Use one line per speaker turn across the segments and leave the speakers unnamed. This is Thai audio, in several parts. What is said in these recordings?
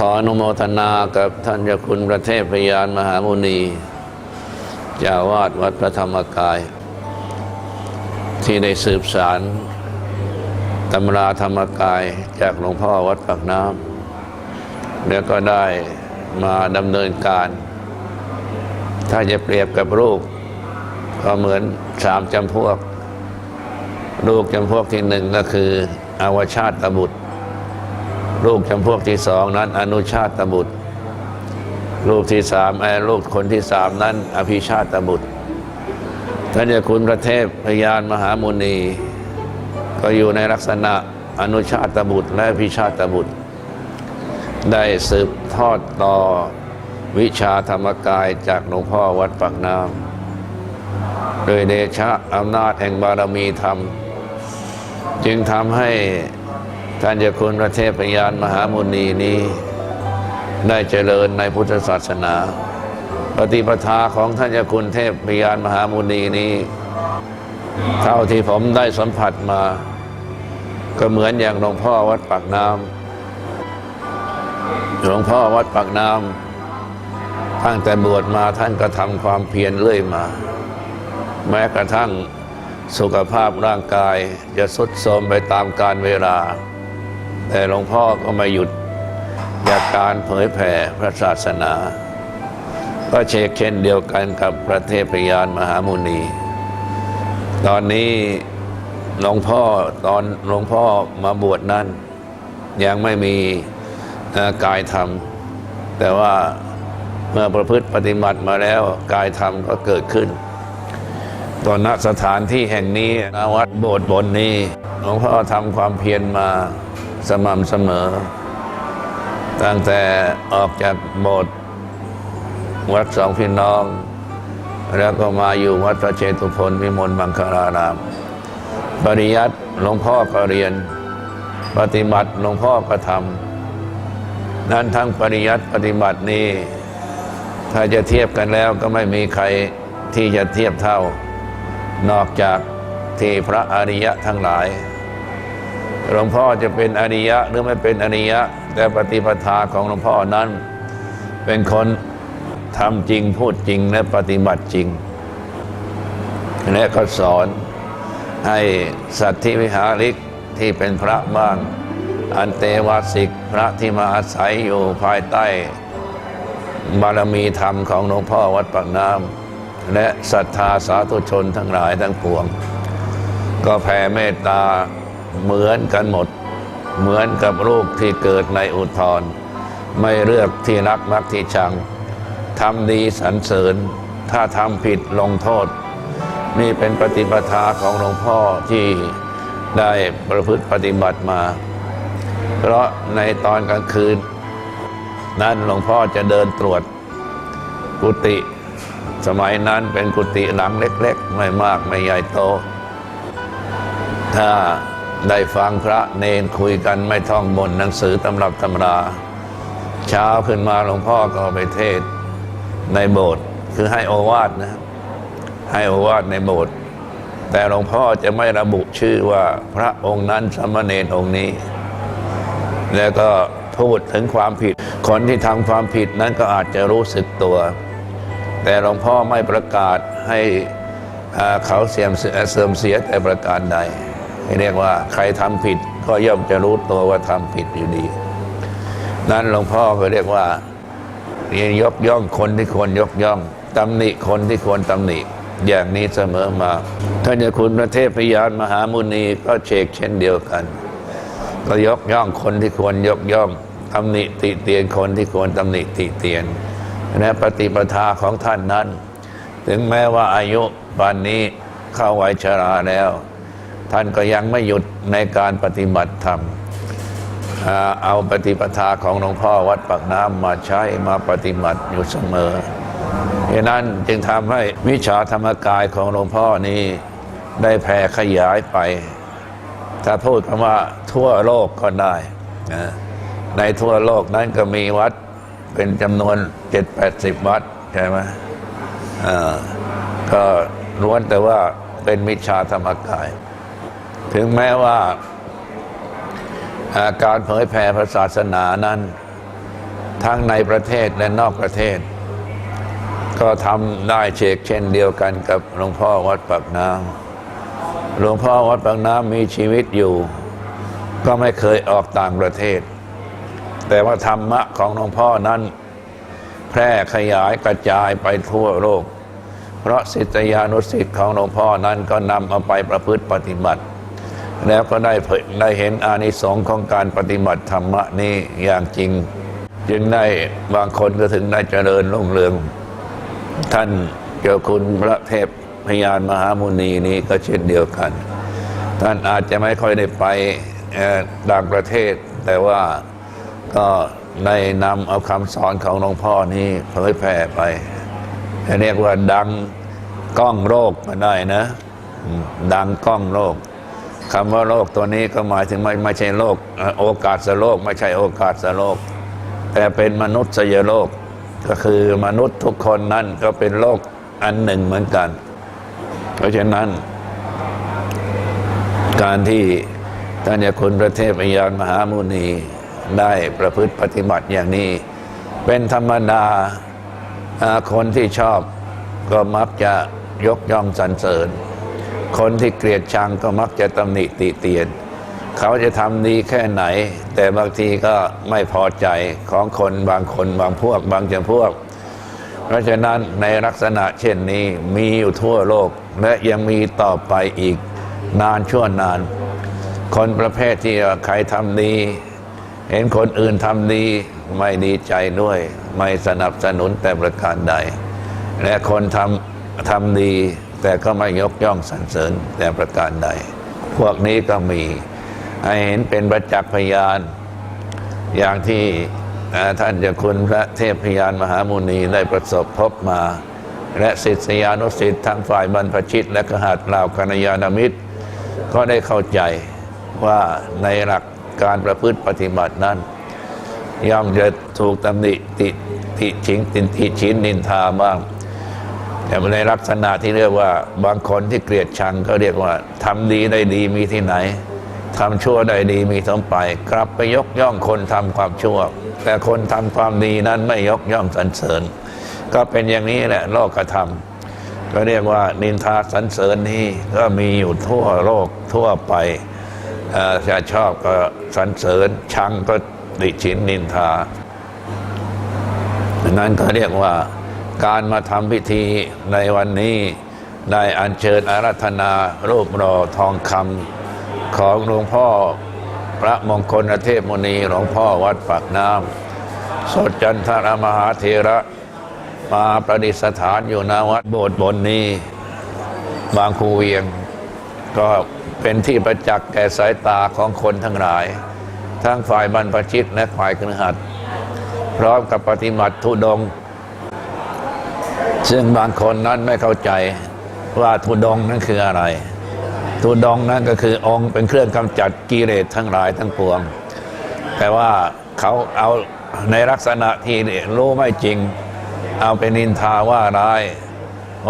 ขออนุโมทนากับท่านเจ้าคุณประเทศพยานมหามุนีเจ้าวาดวัดพระธรรมกาย ที่ได้สืบสารตำราธรรมกายจากหลวงพ่อวัดปากน้ำแล้วก็ได้มาดำเนินการ ถ้าจะเปรียบกับลูกก็เหมือนสามจำพวก ลูกจำพวกที่หนึ่งก็คืออวชาติบุตร ลูกจำพวกที่สองนั้น อนุชาตบุตร ลูกที่สามไอ้ลูกคนที่สามนั้น อภิชาตบุตรท่านเจ้าคุณพระเทพพยานมหามุนี ก็อยู่ในลักษณะอนุชาตบุตร และอภิชาตบุตร ได้สืบทอดต่อวิชาธรรมกายจากหลวงพ่อวัดปากน้ำโดยเดชะอำนาจแห่งบารมีธรรม จึงทำให้ ท่านเจ้าคุณพระเทพยานมหามุนีนี้ ได้เจริญในพุทธศาสนา ปฏิปทาของท่านเจ้าคุณเทพยานมหามุนีนี้ เท่าที่ผมได้สัมผัสมา ก็เหมือนอย่างหลวงพ่อวัดปากน้ำหลวงพ่อวัดปากน้ำตั้งแต่บวชมาท่านก็ทำความเพียรเรื่อยมา แม้กระทั่งสุขภาพร่างกายจะสุดโทรมไปตามกาลเวลา แต่หลวงพ่อก็ไม่หยุดจากการเผยแผ่พระศาสนา ก็เชกเช่นเดียวกันกับพระเทพยานมหามุนี ตอนนี้หลวงพ่อตอนหลวงพ่อมาบวชนั้น ยังไม่มีกายธรรม แต่ว่าเมื่อประพฤติปฏิบัติมาแล้วกายธรรมก็เกิดขึ้นตอนณสถานที่แห่งนี้ณวัดโบสถ์บนนี้หลวงพ่อทำความเพียรมา สม่ำเสมอ ตั้งแต่ออกจากโบสถ์วัดสองพี่น้อง แล้วก็มาอยู่วัดพระเชตุพนวิมลมังคลาราม ปริยัติหลวงพ่อก็เรียน ปฏิบัติหลวงพ่อก็ทำนั้นทั้งปริยัติปฏิบัตินี้ ถ้าจะเทียบกันแล้วก็ไม่มีใครที่จะเทียบเท่า นอกจากที่พระอริยะทั้งหลาย หลวงพ่อจะเป็นอริยะหรือไม่เป็นอริยะ แต่ปฏิปทาของหลวงพ่อนั้น เป็นคนทำจริงพูดจริงและปฏิบัติจริง และก็สอนให้สัตว์ที่วิหาริกที่เป็นพระบ้าง อันเตวาสิกพระที่มาอาศัยอยู่ภายใต้ บารมีธรรมของหลวงพ่อวัดปากน้ำและศรัทธาสาธุชนทั้งหลายทั้งปวง ก็แผ่เมตตา เหมือนกันหมด เหมือนกับลูกที่เกิดในอุทธรไม่เลือกที่รักมักที่ชังทำดีสรรเสริญ ถ้าทำผิดลงโทษ นี่เป็นปฏิปทาของหลวงพ่อที่ได้ประพฤติปฏิบัติมา เพราะในตอนกลางคืน นั้นหลวงพ่อจะเดินตรวจกุฏิสมัยนั้นเป็นกุฏิหลังเล็ก ๆ ไม่มากไม่ใหญ่โต ถ้า ได้ฟังพระเนนคุยกันไม่ท่องบนหนังสือตำรับตำรา เช้าขึ้นมาหลวงพ่อก็ไปเทศในโบสถ์คือให้โอวาทนะ ให้โอวาทในโบสถ์แต่หลวงพ่อจะไม่ระบุชื่อว่าพระองค์นั้นสามเณรองค์นี้ แล้วก็พูดถึงความผิด คนที่ทำความผิดนั้นก็อาจจะรู้สึกตัว แต่หลวงพ่อไม่ประกาศให้เขาเสียมเสียเสื่อมเสียแต่ประการใด เรียกว่าใครทำผิดก็ย่อมจะรู้ตัวว่าทำผิดอยู่ดี นั้นหลวงพ่อก็เรียกว่าเรียยกย่องคนที่ควรยกย่องตำหนิคนที่ควรตำหนิ อย่างนี้เสมอมาท่านเจ้าคุณพระเทพพยานมหามุนีก็เชกเช่นเดียวกัน ก็ยกย่องคนที่ควรยกย่องตำหนิติเตียนคนที่ควรตำหนิติเตียนและปฏิปทาของท่านนั้น ถึงแม้ว่าอายุปานนี้เข้าวัยชราแล้ว ท่านก็ยังไม่หยุดในการปฏิบัติธรรม เอาปฏิปทาของหลวงพ่อวัดปากน้ำมาใช้มาปฏิบัติอยู่เสมอเพราะนั้นจึงทำให้วิชาธรรมกายของหลวงพ่อนี้ได้แผ่ขยายไป ถ้าพูดคำว่าทั่วโลกก็ได้นะในทั่วโลกนั้นก็มีวัดเป็นจำนวนเจ็ดแปดสิบวัดใช่ไหมก็ล้วนแต่ว่าเป็นมิจฉาธรรมกาย ถึงแม้ว่าอาการเผยแผ่พระศาสนานั้น ทั้งในประเทศและนอกประเทศ ก็ทำได้เชกเช่นเดียวกันกับหลวงพ่อวัดปากน้ำหลวงพ่อวัดปากน้ำมีชีวิตอยู่ ก็ไม่เคยออกต่างประเทศ แต่ว่าธรรมะของหลวงพ่อนั้น แพร่ขยายกระจายไปทั่วโลก เพราะศิษยานุศิษย์ของหลวงพ่อนั้นก็นำเอาไปประพฤติปฏิบัติ แล้วก็ได้เผยได้เห็นอานิสงส์ของการปฏิบัติธรรมะนี้อย่างจริง จึงได้บางคนก็ถึงได้เจริญรุ่งเรือง ท่านเจ้าคุณพระเทพพยานมหามุนีนี้ก็เช่นเดียวกัน ท่านอาจจะไม่ค่อยได้ไปต่างประเทศ แต่ว่าก็ได้นำเอาคำสอนของหลวงพ่อนี้เผยแผ่ไปเรียกว่าดังกล้องโลกมาได้นะอืมดังกล้องโลก คำว่าโลกตัวนี้ก็หมายถึงไม่ไม่ใช่โลกโอกาสโลก ไม่ใช่โอกาสโลก แต่เป็นมนุษย์สโลก ก็คือมนุษย์ทุกคนนั่นก็เป็นโลกอันหนึ่งเหมือนกัน เพราะฉะนั้น การที่ท่านยาคุณพระเทพยานมหามุนีได้ประพฤติปฏิบัติอย่างนี้ เป็นธรรมดาคนที่ชอบก็มักจะยกย่องสรรเสริญ คนที่เกลียดชังก็มักจะตำหนิติเตียน เขาจะทำดีแค่ไหน แต่บางทีก็ไม่พอใจของคนบางคนบางพวกบางจำพวก เพราะฉะนั้นในลักษณะเช่นนี้มีอยู่ทั่วโลกและยังมีต่อไปอีกนานชั่วนาน คนประเภทที่ใครทำดีเห็นคนอื่นทำดีไม่ดีใจด้วย ไม่สนับสนุนแต่ประการใด และคนทำทำดี แต่ก็ไม่ยกย่องสรรเสริญแต่ประการใด พวกนี้ก็มีให้เห็นเป็นประจักษ์พยาน อย่างที่ท่านเจะคุณพระเทพพยานมหามุนีได้ประสบพบมา และศิษยานุศิษย์ทั้งฝ่ายบรรพชิต และกหัตลาวกัญญาณมิตร ก็ได้เข้าใจว่าในหลักการประพฤติปฏิบัตินั้น ย่อมจะถูกตำหนิติติชิงตินติชินนินทาบ้าง แต่ในลักษณะที่เรียกว่าบางคนที่เกลียดชังก็เรียกว่าทำดีได้ดีมีที่ไหนทำชั่วได้ดีมีสมไป กลับไปยกย่องคนทำความชั่ว แต่คนทำความดีนั้นไม่ยกย่องสรรเสริญ ก็เป็นอย่างนี้แหละโลกธรรมก็เรียกว่านินทาสรรเสริญนี้ก็มีอยู่ทั่วโลกทั่วไปจะชอบก็สรรเสริญชังก็ติชินนินทานั้นก็เรียกว่า การมาทำพิธีในวันนี้ได้อัญเชิญอารัธนารูปรอทองคำของหลวงพ่อพระมงคลเทพมุนีหลวงพ่อวัดปากน้ำสดจันทรมหาเทระมาประดิษฐานอยู่ณวัดโบสถ์บนนี้ บางคูเวียง ก็เป็นที่ประจักษ์แก่สายตาของคนทั้งหลาย ทั้งฝ่ายบรรพชิตและฝ่ายคฤหัสถ์พร้อมกับปฏิบัติทุดง ซึ่งบางคนนั้นไม่เข้าใจว่าทุดงนั้นคืออะไร ทุดงนั้นก็คือองค์เป็นเครื่องกำจัดกิเลสทั้งหลายทั้งปวง แต่ว่าเขาเอาในลักษณะที่รู้ไม่จริง เอาเป็นนินทาว่าร้าย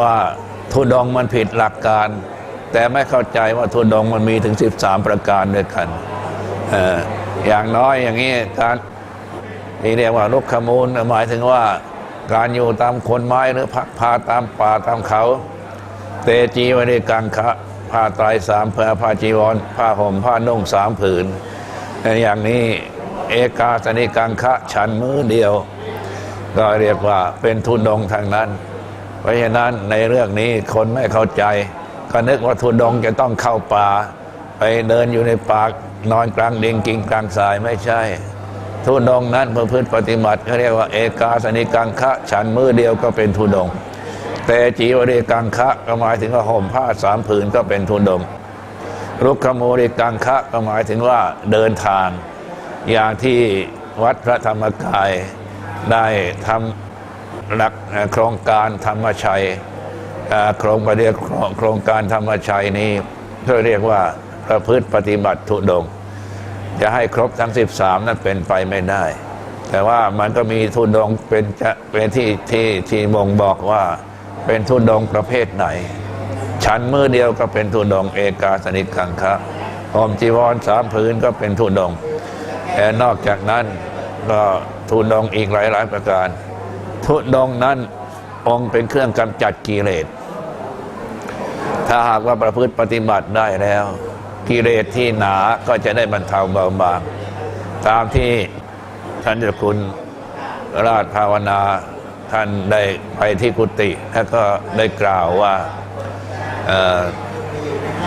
ว่าทุดงมันผิดหลักการ แต่ไม่เข้าใจว่าทุดงมันมีถึง 13 ประการด้วยกันเอ่ออย่างน้อยอย่างนี้การที่เรียกว่าลุกขมูลหมายถึงว่า การอยู่ตามคนไม้หรือพักพาตามป่าตามเขา เตจีไว้ในกังคะผ้าไตรสามเพื่อผ้าจีวร ผ้าห่มผ้านุ่งสามผืน อย่างนี้เอกาสนิกังคะฉันมือเดียว ก็เรียกว่าเป็นทุนดงทางนั้น เพราะฉะนั้นในเรื่องนี้คนไม่เข้าใจ ก็นึกว่าทุนดงจะต้องเข้าป่า ไปเดินอยู่ในป่านอนกลางเดิงกินกลางทรายไม่ใช่ ทุดงนั้นประพฤติปฏิบัติเขาเรียกว่าเอกาสนิกังคะฉันมือเดียวก็เป็นทุดง แต่จีวริกังคะก็หมายถึงว่าห่มผ้าสามผืนก็เป็นทุดงรุกขโมริกังคะก็หมายถึงว่าเดินทาง อย่างที่วัดพระธรรมกายได้ทำหลักโครงการธรรมชัยโครงประเดียโครงการธรรมชัยนี้เพื่อเรียกว่าประพฤติปฏิบัติทุดง จะให้ครบทั้ง 13 นั้นเป็นไปไม่ได้ แต่ว่ามันก็มีทุดงเป็นจะเป็นที่ที่ที่บ่งบอกว่าเป็นทุดงประเภทไหน ฉันมือเดียวก็เป็นทุดงเอกาสนิกังคะหอมจีวรสามผืนก็เป็นทุดงแต่นอกจากนั้นก็ทุดงอีกหลายๆประการ ทุดงนั้นองค์เป็นเครื่องกำจัดกิเลสถ้าหากว่าประพฤติปฏิบัติได้แล้ว กิเลสที่หนาก็จะได้บรรเทาเบาบางตามที่ท่านเจ้าคุณราชภาวนาท่านได้ไปที่กุฏิแล้วก็ได้กล่าวว่า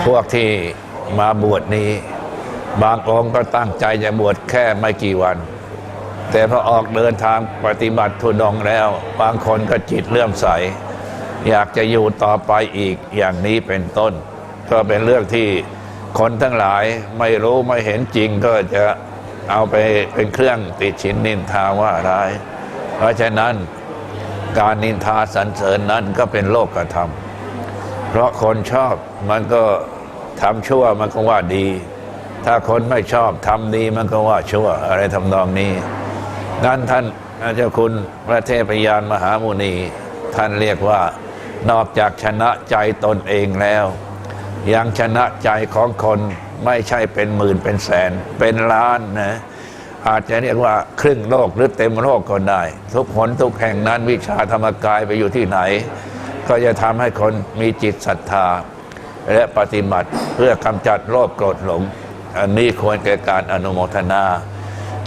พวกที่มาบวชนี้ บางองค์ก็ตั้งใจจะบวชแค่ไม่กี่วัน แต่พอออกเดินทางปฏิบัติทุดงแล้ว บางคนก็จิตเลื่อมใส อยากจะอยู่ต่อไปอีกอย่างนี้เป็นต้น ก็เป็นเรื่องที่ คนทั้งหลายไม่รู้ไม่เห็นจริงก็จะเอาไปเป็นเครื่องติดชินนินทาว่าร้าย เพราะฉะนั้นการนินทาสรรเสริญนั้นก็เป็นโลกธรรม เพราะคนชอบมันก็ทำชั่วมันก็ว่าดี ถ้าคนไม่ชอบทำดีมันก็ว่าชั่วอะไรทำนองนี้ นั้นท่านเจ้าคุณพระเทพยานมหามุนี ท่านเรียกว่านอกจากชนะใจตนเองแล้ว ยังชนะใจของคนไม่ใช่เป็นหมื่นเป็นแสน เป็นล้านนะอาจจะเรียกว่าครึ่งโลกหรือเต็มโลกก็ได้ ทุกหนทุกแห่งนั้นวิชาธรรมกายไปอยู่ที่ไหน ก็จะทำให้คนมีจิตศรัทธา และปฏิบัติเพื่อกำจัดโลภโกรธหลง อันนี้ควรแก่การอนุโมทนา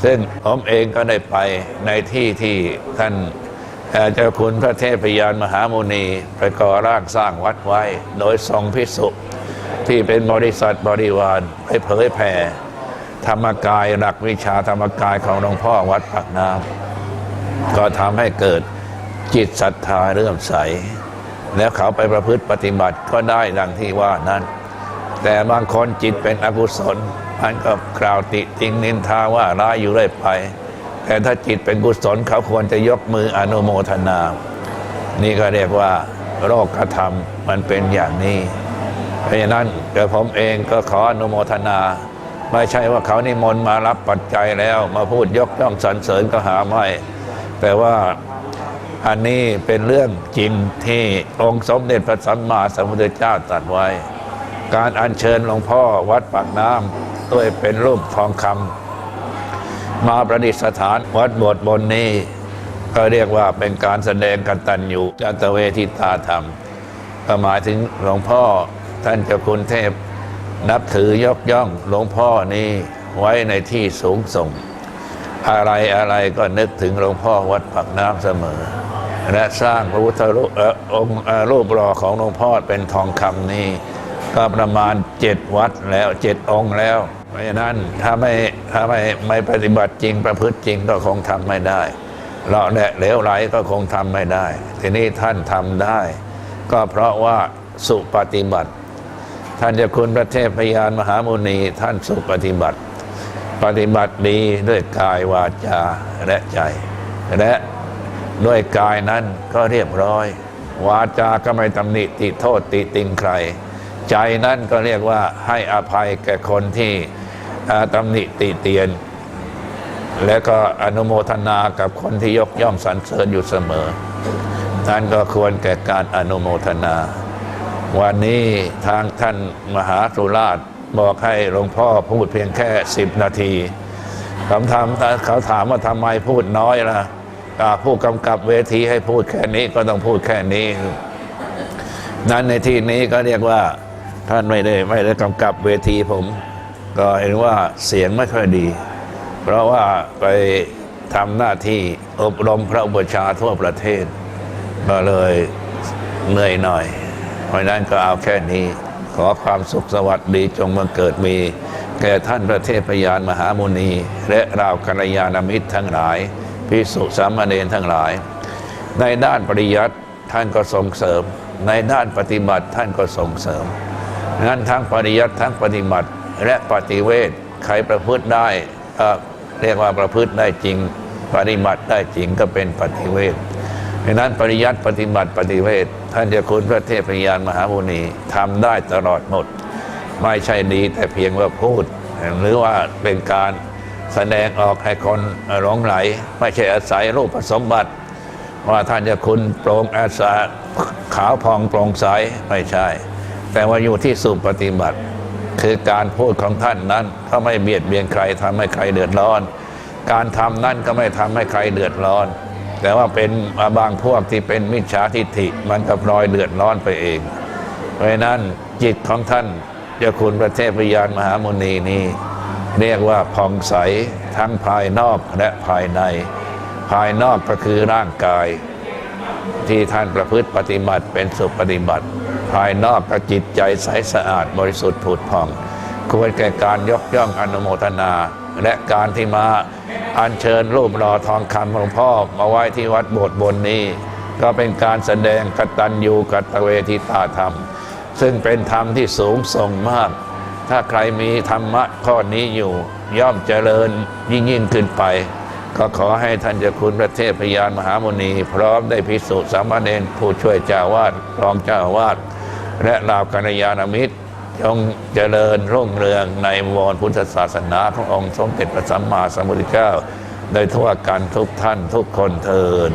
ซึ่งผมเองก็ได้ไปในที่ที่ท่านเอ่อเจ้าคุณพระเทพยานมหาโมนีไปก่อร่างสร้างวัดไว้ โดยทรงพิสุ ที่เป็นบริษัทบริวารไปเผยแผ่ ธรรมกายหลักวิชาธรรมกายของหลวงพ่อวัดปากน้ำก็ทำให้เกิดจิตศรัทธาเรื่อมใส แล้วเขาไปประพฤติปฏิบัติก็ได้ดังที่ว่านั้น แต่บางคนจิตเป็นอกุศลมันก็กล่าวติติงนินทาว่าร้ายอยู่เรื่อยไป แต่ถ้าจิตเป็นกุศลเขาควรจะยกมืออนุโมทนา นี่ก็เรียกว่าโรคกระทำมันเป็นอย่างนี้ ราะฉะนั้นเดี๋ยวผมเองก็ขออนุโมทนา ไม่ใช่ว่าเขานิมนต์มารับปัจจัยแล้ว มาพูดยกย่องสรรเสริญก็หาไม่ แต่ว่าอันนี้เป็นเรื่องจริงที่องค์สมเด็จพระสัมมาสัมพุทธเจ้าตรัสไว้ การอัญเชิญหลวงพ่อวัดปากน้ำด้วยเป็นรูปทองคำมาประดิษฐานวัดโบสถ์บนนี้ ก็เรียกว่าเป็นการแสดงกันตัญญูกตเวทิตาธรรมหมายถึงหลวงพ่อ ท่านเจ้าคุณเทพ นับถือยกย่องหลวงพ่อนี้ไว้ในที่สูงส่ง อะไรอะไรก็นึกถึงหลวงพ่อวัดปากน้ำเสมอ และสร้างพระพุทธรูปองค์รูปหล่อของหลวงพ่อเป็นทองคำนี้ ก็ประมาณเจ็ดวัดแล้วเจ็ดองค์แล้ว เพราะฉะนั้นถ้าไม่ถ้าไม่ไม่ปฏิบัติจริงประพฤติจริงก็คงทำไม่ได้เราแหละเหลวไหลก็คงทำไม่ได้ ทีนี้ท่านทำได้ ก็เพราะว่าสุปฏิบัติ ท่านเจะคุณพระเทพยานมหามุนีท่านสุปฏิบัติ ปฏิบัติดีด้วยกายวาจาและใจ และด้วยกายนั้นก็เรียบร้อย วาจาก็ไม่ตำหนิติโทษติติงใคร ใจนั้นก็เรียกว่าให้อภัยแก่คนที่ตำหนิติเตียน และก็อนุโมทนากับคนที่ยกย่องสรรเสริญอยู่เสมอนั่นก็ควรแก่การอนุโมทนา วันนี้ทางท่านมหาสุราชบอกให้หลวงพ่อพูดเพียงแค่สิบนาทีคำถามเขาถามว่าทำไมพูดน้อยล่ะอ่าผู้กำกับเวทีให้พูดแค่นี้ก็ต้องพูดแค่นี้ นั้นในที่นี้ก็เรียกว่าท่านไม่ได้ไม่ได้กำกับเวทีผม ก็เห็นว่าเสียงไม่ค่อยดี เพราะว่าไปทำหน้าที่อบรมพระอุปชาทั่วประเทศ ก็เลยเหนื่อยหน่อย เพราะนั้นก็เอาแค่นี้ ขอความสุขสวัสดีจงมาเกิดมี แก่ท่านพระเทพยานมหามุนี และราวกัลยาณมิตรทั้งหลายพิสุสามเณรทั้งหลาย ในด้านปริยัติท่านก็ส่งเสริม ในด้านปฏิบัติท่านก็ส่งเสริมงั้นทั้งปริยัติทั้งปฏิบัติและปฏิเวทใครประพฤติได้เรียกว่าประพฤติได้จริง ปฏิบัติได้จริงก็เป็นปฏิเวท ดังนั้นปริยัติปฏิบัติปฏิเวทท่านเจะคุณพระเทพยานมหามุนีทำได้ตลอดหมด ไม่ใช่ดีแต่เพียงว่าพูด หรือว่าเป็นการแสดงออกให้คนหลงไหล ไม่ใช่อาศัยรูปสมบัติ ว่าท่านจะคุณโปร่งอาสาขาวพองโปร่งใสไม่ใช่ แต่ว่าอยู่ที่สุปฏิบัติ คือการพูดของท่านนั้นก็ไม่เบียดเบียนใครทำให้ใครเดือดร้อน การทำนั่นก็ไม่ทำให้ใครเดือดร้อน แต่ว่าเป็นบางพวกที่เป็นมิจฉาทิฏฐิมันก็พลอยเดือดร้อนไปเอง เพราะฉะนั้นจิตของท่านเจ้าคุณพระเทพยานมหามุนีนี้เรียกว่าผ่องใสทั้งภายนอกและภายใน ภายนอกก็คือร่างกาย ที่ท่านประพฤติปฏิบัติเป็นสุปฏิบัติ ภายนอกก็จิตใจใสสะอาดบริสุทธิ์ผุดผ่อง ควรแก่การยกย่องอนุโมทนา และการที่มา อัญเชิญรูปหล่อทองคำหลวงพ่อมาไว้ที่วัดโบสถ์บนนี้ ก็เป็นการแสดงกตัญญูกตเวทิตาธรรม ซึ่งเป็นธรรมที่สูงส่งมาก ถ้าใครมีธรรมะข้อนี้อยู่ย่อมเจริญยิ่งยิ่งขึ้นไป ก็ขอให้ท่านเจ้าคุณพระเทพพยานมหามุนี พร้อมได้พิสูจน์สามเณรผู้ช่วยเจ้าวาดรองเจ้าวาดและล่ากัลยาณมิตร จงเจริญรุ่งเรืองในวรพุทธศาสนาขององค์สมเด็จพระสัมมาสัมพุทธเจ้า โดยทั่วกันทุกท่านทุกคนเทิน